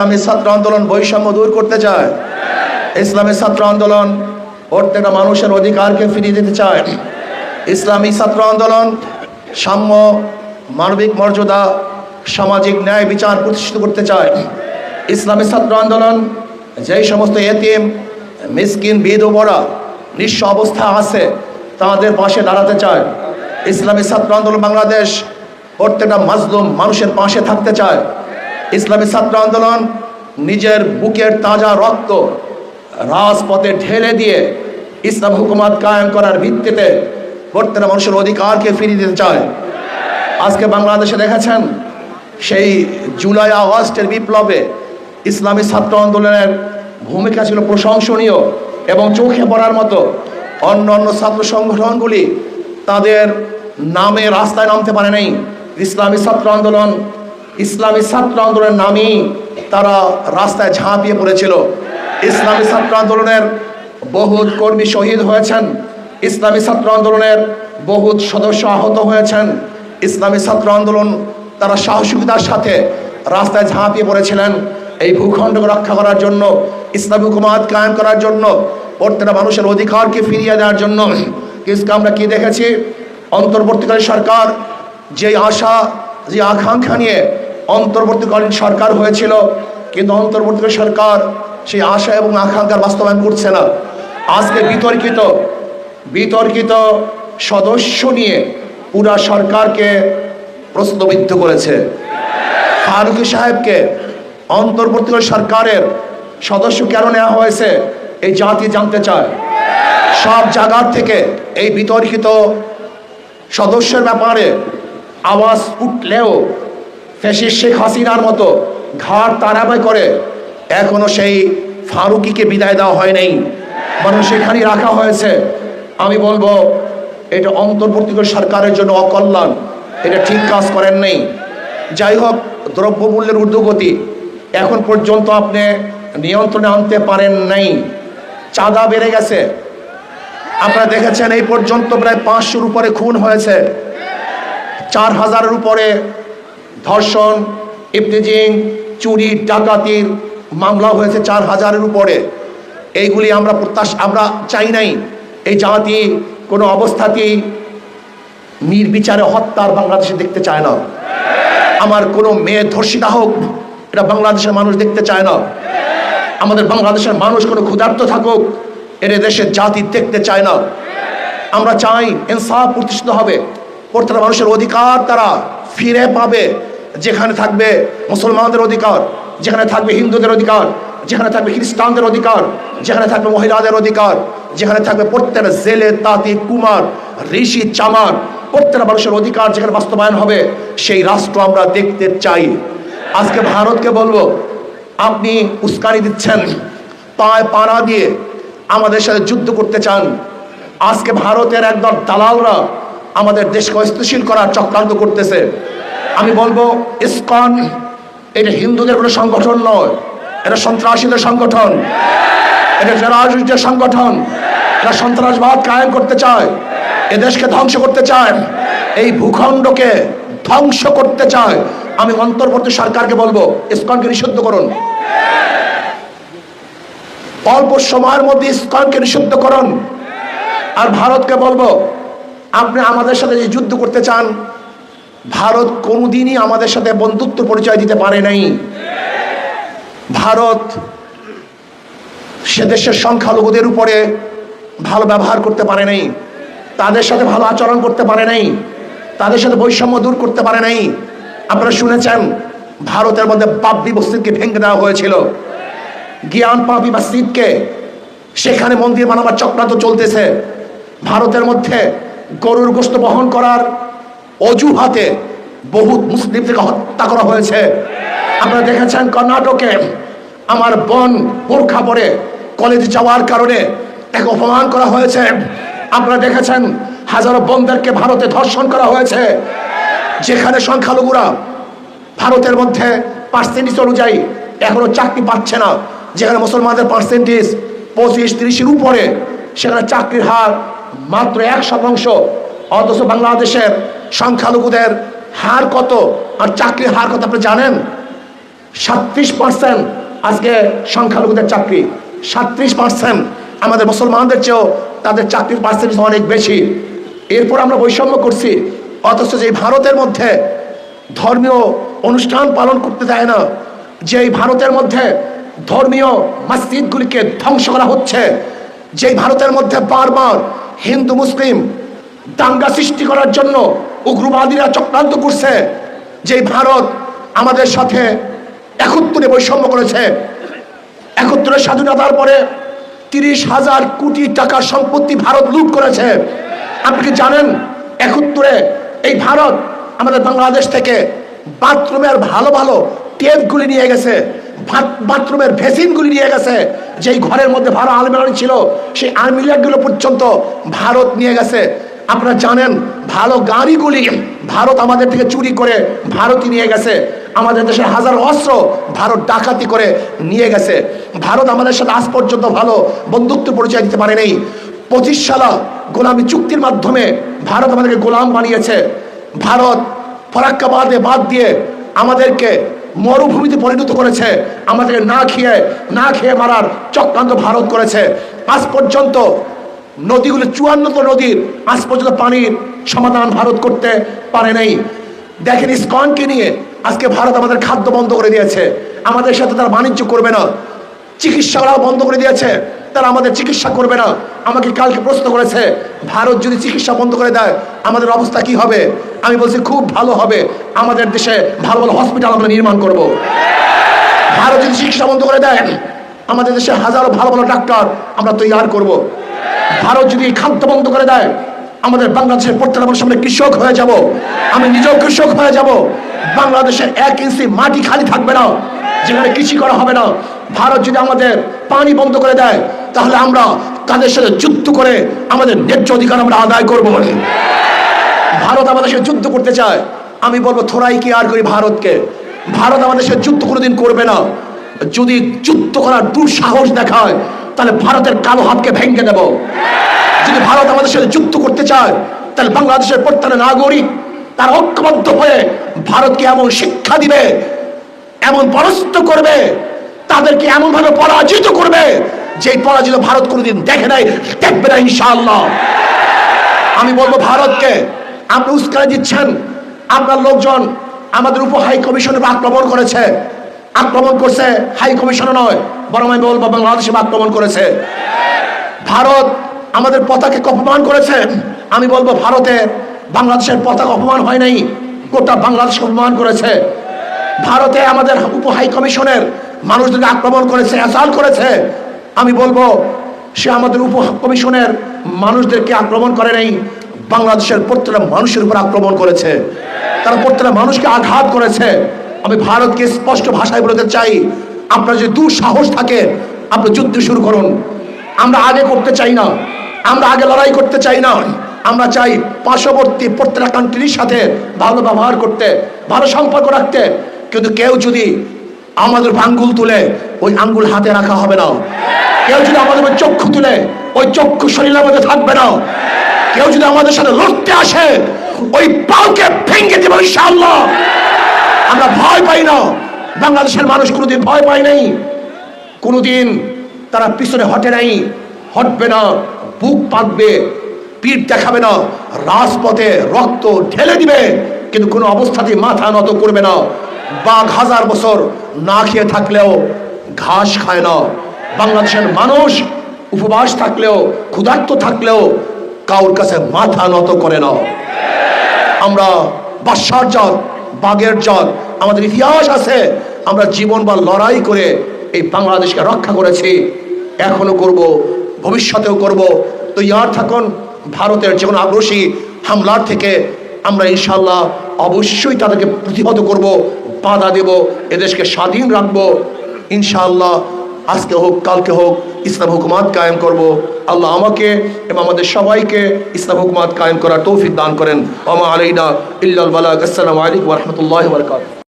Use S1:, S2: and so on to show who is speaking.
S1: ইসলামী ছাত্র আন্দোলন বৈষম্য দূর করতে চায়। ইসলামী ছাত্র আন্দোলন প্রত্যেকটা মানুষের অধিকারকে ফিরিয়ে দিতে চায়। ইসলামী ছাত্র আন্দোলন সাম্য, মানবিক মর্যাদা, সামাজিক ন্যায় বিচার প্রতিষ্ঠিত করতে চায়। ইসলামী ছাত্র আন্দোলন যেই সমস্ত এতিম, মিসকিন, বিধবরা নিঃস্ব অবস্থা আছে, তাদের পাশে দাঁড়াতে চায়। ইসলামী ছাত্র আন্দোলন বাংলাদেশ প্রত্যেকটা মাজলুম মানুষের পাশে থাকতে চায়। ইসলামী ছাত্র আন্দোলন নিজের বুকের তাজা রক্ত রাজপথে ঢেলে দিয়ে ইসলাম হুকুমাত কায়েম করার ভিত্তিতে প্রত্যেকটা মানুষের অধিকারকে ফিরিয়ে দিতে চায়। আজকে বাংলাদেশে দেখেছেন, সেই জুলাই আগস্টের বিপ্লবে ইসলামী ছাত্র আন্দোলনের ভূমিকা ছিল প্রশংসনীয় এবং চোখে পড়ার মতো অন্য অন্য ছাত্র সংগঠনগুলি তাদের নামে রাস্তায় নামতে পারে নাই। ইসলামী ছাত্র আন্দোলন ইসলামী ছাত্র আন্দোলনের নামেই তারা রাস্তায় ঝাঁপিয়ে পড়েছিল। ইসলামী ছাত্র আন্দোলনের বহুত কর্মী শহীদ হয়েছেন। ইসলামী ছাত্র আন্দোলনের বহুত সদস্য আহত হয়েছেন। ইসলামী ছাত্র আন্দোলন তারা সাহসিকতার সাথে রাস্তায় ঝাঁপিয়ে পড়েছিলেন। এই ভূখণ্ডকে রক্ষা করার জন্য, ইসলামী হুকুমাত কায়েম করার জন্য, প্রত্যেকটা মানুষের অধিকারকে ফিরিয়ে দেওয়ার জন্য কিন্তু আমরা কি দেখেছি? অন্তর্বর্তীকালীন সরকার যে আশা যে আকাঙ্ক্ষা নিয়ে অন্তর্বর্তীকালীন সরকার হয়েছিল, কিন্তু অন্তর্বর্তীকালীন সরকার সেই আশা এবং আকাঙ্ক্ষার বাস্তবায়ন করছে না। আজকে বিতর্কিত বিতর্কিত সদস্য নিয়ে পুরা সরকারকে প্রশ্নবিদ্ধ করেছে। ফারুকি সাহেবকে অন্তর্বর্তীকালীন সরকারের সদস্য কেন নেওয়া হয়েছে, এই জাতি জানতে চায়। সব জায়গার থেকে এই বিতর্কিত সদস্যের ব্যাপারে আওয়াজ উঠলেও ফেসিস শেখ হাসিনার মতো ঘাট তারাবাই করে, এখনও সেই ফারুকিকে বিদায় দেওয়া হয় নাই। বরং সেখানেই রাখা হয়েছে। আমি বলব, এটা অন্তর্বর্তীকালীন সরকারের জন্য অকল্যাণ। এটা ঠিক কাজ করেন নেই। যাই হোক, দ্রব্যমূল্যের ঊর্ধ্বগতি এখন পর্যন্ত আপনি নিয়ন্ত্রণে আনতে পারেন নাই। চাঁদা বেড়ে গেছে। আপনারা দেখেছেন, এই পর্যন্ত প্রায় পাঁচশোর উপরে খুন হয়েছে। চার হাজারের উপরে ধর্ষণ ইফতেজিং চুরি, ডাকাতির মামলা হয়েছে চার হাজারের উপরে। এইগুলি আমরা প্রত্যাশ আমরা চাই নাই। এই জাতি কোনো অবস্থাতেই নির্বিচারে হত্যার বাংলাদেশে দেখতে চায় না। আমার কোনো মেয়ে ধর্ষিতা হোক, এটা বাংলাদেশের মানুষ দেখতে চায় না। আমাদের বাংলাদেশের মানুষ কোনো ক্ষুধার্ত থাকুক, এর দেশের জাতি দেখতে চায় না। আমরা চাই ইনসাফ প্রতিষ্ঠিত হবে। প্রত্যেকটা মানুষের অধিকার তারা ফিরে পাবে। যেখানে থাকবে মুসলমানদের অধিকার, যেখানে থাকবে হিন্দুদের অধিকার, যেখানে থাকবে খ্রিস্টানদের অধিকার, যেখানে থাকবে মহিলাদের অধিকার, যেখানে থাকবে প্রত্যেকটা জেলে, তাঁতি, কুমার, ঋষি, চামার, প্রত্যেকটা মানুষের অধিকার যেখানে বাস্তবায়ন হবে, সেই রাষ্ট্র আমরা দেখতে চাই। আজকে ভারতকে বলব, আপনি উস্কানি দিচ্ছেন, পায়ে পাড়া দিয়ে আমাদের সাথে যুদ্ধ করতে চান। আজকে ভারতের একদল দালালরা আমাদের দেশকে অস্থিতিশীল করার চক্রান্ত করতেছে। আমি বলব, ইসকন, এটা হিন্দুদের কোনো সংগঠন নয়, এটা সন্ত্রাসীদের সংগঠন, এটা রাজনীতির সংগঠন, এরা সন্ত্রাসবাদ কায়েম করতে চায়, এ দেশকে ধ্বংস করতে চায়, এই ভূখণ্ডকে ধ্বংস করতে চায়। আমি অন্তর্বর্তী সরকারকে বলব, ইসকনকে নিষিদ্ধ করুন। অল্প সময়ের মধ্যে ইসকনকে নিষিদ্ধ করুন। আর ভারতকে বলব, আপনি আমাদের সাথে যে যুদ্ধ করতে চান ভারত কোনোদিনই আমাদের সাথে বন্ধুত্ব পরিচয় দিতে পারে নাই। ভারত সে দেশের সংখ্যালঘুদের উপরে ভালো ব্যবহার করতে পারে নাই, তাদের সাথে ভালো আচরণ করতে পারে নাই, তাদের সাথে বৈষম্য দূর করতে পারে নাই। আপনারা শুনেছেন, ভারতের মধ্যে বাব্বি মসজিদকে ভেঙে দেওয়া হয়েছিল। জ্ঞান পাবি মসজিদকে সেখানে মন্দির বানাবার চক্রান্ত চলতেছে। ভারতের মধ্যে গরুর গোস্ত বহন করার অজুহাতে বহুত মুসলিমদেরকে হত্যা করা হয়েছে। আপনারা দেখেছেন কর্ণাটকে আমার বোন বোরখা পরে কলেজ যাওয়ার কারণে তাকে অপমান করা হয়েছে। আপনারা দেখেছেন হাজারো বোনদেরকে ভারতে ধর্ষণ করা হয়েছে। যেখানে সংখ্যালঘুরা ভারতের মধ্যে পার্সেন্টেজ অনুযায়ী এখনও চাকরি পাচ্ছে না। যেখানে মুসলমানদের পার্সেন্টেজ পঁচিশ, তিরিশের উপরে, সেখানে চাকরির হার মাত্র এক শতাংশ অথচ বাংলাদেশের সংখ্যালঘুদের হার কত আর চাকরির হার কত আপনি জানেন? সাত্রিশ পার্সেন্ট আজকে সংখ্যালঘুদের চাকরি। সাত্রিশ পার্সেন্ট আমাদের মুসলমানদের চেয়েও তাদের চাকরির পার্সেন্টেজ অনেক বেশি। এরপর আমরা বৈষম্য করছি। অথচ যে ভারতের মধ্যে ধর্মীয় অনুষ্ঠান পালন করতে দেয় না যে ভারতের মধ্যে ধর্মীয় মসজিদগুলিকে ধ্বংস করা হচ্ছে, যেই ভারতের মধ্যে বারবার হিন্দু, মুসলিম দাঙ্গা সৃষ্টি করার জন্য উগ্রবাদীরা চক্রান্ত করছে, যেই ভারত আমাদের সাথে একত্রে বৈষম্য করেছে। একত্রের স্বাধীনতার পরে তিরিশ হাজার কোটি টাকার সম্পত্তি ভারত লুট করেছে। আপনি কি জানেন, একত্রে এই ভারত আমাদের বাংলাদেশ থেকে বাথরুমের ভালো ভালো টেপগুলি নিয়ে গেছে, বাথ- বাথরুমের ভেসিনগুলি নিয়ে গেছে, যেই ঘরের মধ্যে ভালো আলমিরানি ছিল, সেই আলমিরাগুলো পর্যন্ত ভারত নিয়ে গেছে। আপনারা জানেন, ভালো গাড়িগুলি ভারত আমাদের থেকে চুরি করে ভারতই নিয়ে গেছে। আমাদের দেশের হাজার অস্ত্র ভারত ডাকাতি করে নিয়ে গেছে। ভারত আমাদের সাথে আজ পর্যন্ত ভালো বন্ধুত্ব পরিচয় দিতে পারে নেই পঁচিশ সালা গোলামী চুক্তির মাধ্যমে ভারত আমাদেরকে গোলাম বানিয়েছে। ভারত ফরাক্কাবাদে বাদ দিয়ে আমাদেরকে মরুভূমিতে পরিণত করেছে। আমাদেরকে না খেয়ে না খেয়ে মারার চক্রান্ত ভারত করেছে। আজ পর্যন্ত নদীগুলো চুয়ান্নটা নদীর, আজ পর্যন্ত পানির সমাধান ভারত করতে পারে নাই। দেখেন ইস্কনকে নিয়ে আজকে ভারত আমাদের খাদ্য বন্ধ করে দিয়েছে। আমাদের সাথে তারা বাণিজ্য করবে না। চিকিৎসাও বন্ধ করে দিয়েছে। তারা আমাদের চিকিৎসা করবে না। আমাকে কালকে প্রশ্ন করেছে, ভারত যদি চিকিৎসা বন্ধ করে দেয়, আমাদের অবস্থা কি হবে? আমি বলছি, খুব ভালো হবে। আমাদের দেশে ভালো ভালো হসপিটাল আমরা নির্মাণ করব। ভারত যদি চিকিৎসা বন্ধ করে দেয়, আমাদের দেশে হাজারো ভালো ভালো ডাক্তার আমরা তৈরি করব। ভারত যদি খাদ্য বন্ধ করে দেয়, আমাদের বাংলাদেশের প্রত্যেক আমরা কৃষক হয়ে যাব। আমি নিজেও কৃষক হয়ে যাব। বাংলাদেশের এক ইঞ্চি মাটি খালি থাকবে না। যেখানে কৃষি করা হবে না। ভারত যদি আমাদের পানি বন্ধ করে দেয়, তাহলে আমরা তাদের সাথে যুদ্ধ করে আমাদের ন্যায্য অধিকার আমরা আদায় করব ভারত আমাদের সাথে যুদ্ধ করতে চায়। আমি বলব, থোড়াই কি আর করি ভারতকে? ভারত আমাদের সাথে যুদ্ধ কোনোদিন করবে না। যদি যুদ্ধ করার দুঃসাহস দেখায় তাহলে ভারতের কালো হাতকে ভেঙে দেব। যদি ভারত আমাদের সাথে যুক্ত করতে চায়, তাহলে বাংলাদেশের প্রত্যেক নাগরিক তার ঐক্যবদ্ধ হয়ে ভারতকে এমন শিক্ষা দিবে, এমন পরাস্ত করবে, তাদেরকে এমন ভাবে পরাজিত করবে যে পরাজিত ভারত কোনোদিন দেখে নাই, দেখবে না ইনশাআল্লাহ। আমি বলব ভারতকে, আপনি উস্কানি দিচ্ছেন, আপনার লোকজন আমাদের উপ হাই কমিশনের আক্রমণ করেছে। আক্রমণ করছে হাই কমিশনে নয়, বরং আমি বলব বাংলাদেশে আক্রমণ করেছে। ভারত আমাদের পতাকে অপমান করেছে। আমি বলব ভারতে বাংলাদেশের পতাকা অপমান হয় নাই, গোটা বাংলাদেশ অপমান করেছে। ভারতে আমাদের উপ হাই কমিশনের মানুষদেরকে আক্রমণ করেছে অ্যাসাল করেছে। আমি বলব সে আমাদের উপ কমিশনের মানুষদেরকে আক্রমণ করে নাই, বাংলাদেশের প্রত্যেকটা মানুষের উপর আক্রমণ করেছে। তারা প্রত্যেকটা মানুষকে আঘাত করেছে। আমি ভারতকে স্পষ্ট ভাষায় বলতে চাই, আপনার যদি দুঃসাহস থাকে, আপনি যুদ্ধ শুরু করুন। আমরা আগে করতে চাই না, আমরা আগে লড়াই করতে চাই না। আমরা চাই পার্শ্ববর্তী প্রত্যেকটা কান্ট্রির সাথে ভালো ব্যবহার করতে, ভালো সম্পর্ক রাখতে। কিন্তু কেউ যদি আমাদের আঙ্গুল তুলে, ওই আঙ্গুল হাতে রাখা হবে না। কেউ যদি আমাদের চক্ষু তুলে, ওই চক্ষু শরীরের মধ্যে থাকবে না। কেউ যদি আমাদের সাথে লড়তে আসে, ওই পাউকে ভেঙে দেবো ইনশাআল্লাহ। আমরা ভয় পাই না। বাংলাদেশের মানুষ কোনোদিন ভয় পায় নাই। কোনোদিন তারা পিছনে হটে নাই। হটবে না, বুক পাতবে, পিঠ দেখাবে না, রাজপথে রক্ত ঢেলে দিবে, কিন্তু কোনো অবস্থাতেই মাথা নত করবে না। বাঘ হাজার বছর না খেয়ে থাকলেও ঘাস খায় না। বাংলাদেশের মানুষ উপবাস থাকলেও, ক্ষুধার্ত থাকলেও কাউর কাছে মাথা নত করে না। আমরা বাদশার জাত বাঘের জাত আমাদের ইতিহাস আছে। আমরা জীবন বা লড়াই করে এই বাংলাদেশকে রক্ষা করেছি। এখনও করব, ভবিষ্যতেও করব। তো ইয়ার থাকুন, ভারতের যে কোনো আগ্রসী হামলার থেকে আমরা ইনশাল্লাহ অবশ্যই তাদেরকে প্রতিহত করব, বাধা দেব, এদেশকে স্বাধীন রাখব। ইনশাআল্লাহ আজকে হোক, কালকে হোক ইসলাম হুকুমাত কায়েম করব আল্লাহ আমাকে এবং আমাদের সবাইকে ইসলাম হুকুমাত কায়েম করার তৌফিক দান করেন ওমা আলাইনা ইল্লাল বালাগ আসসালামু আলাইকুম ওয়া রাহমাতুল্লাহি ওয়া বারাকাতুহু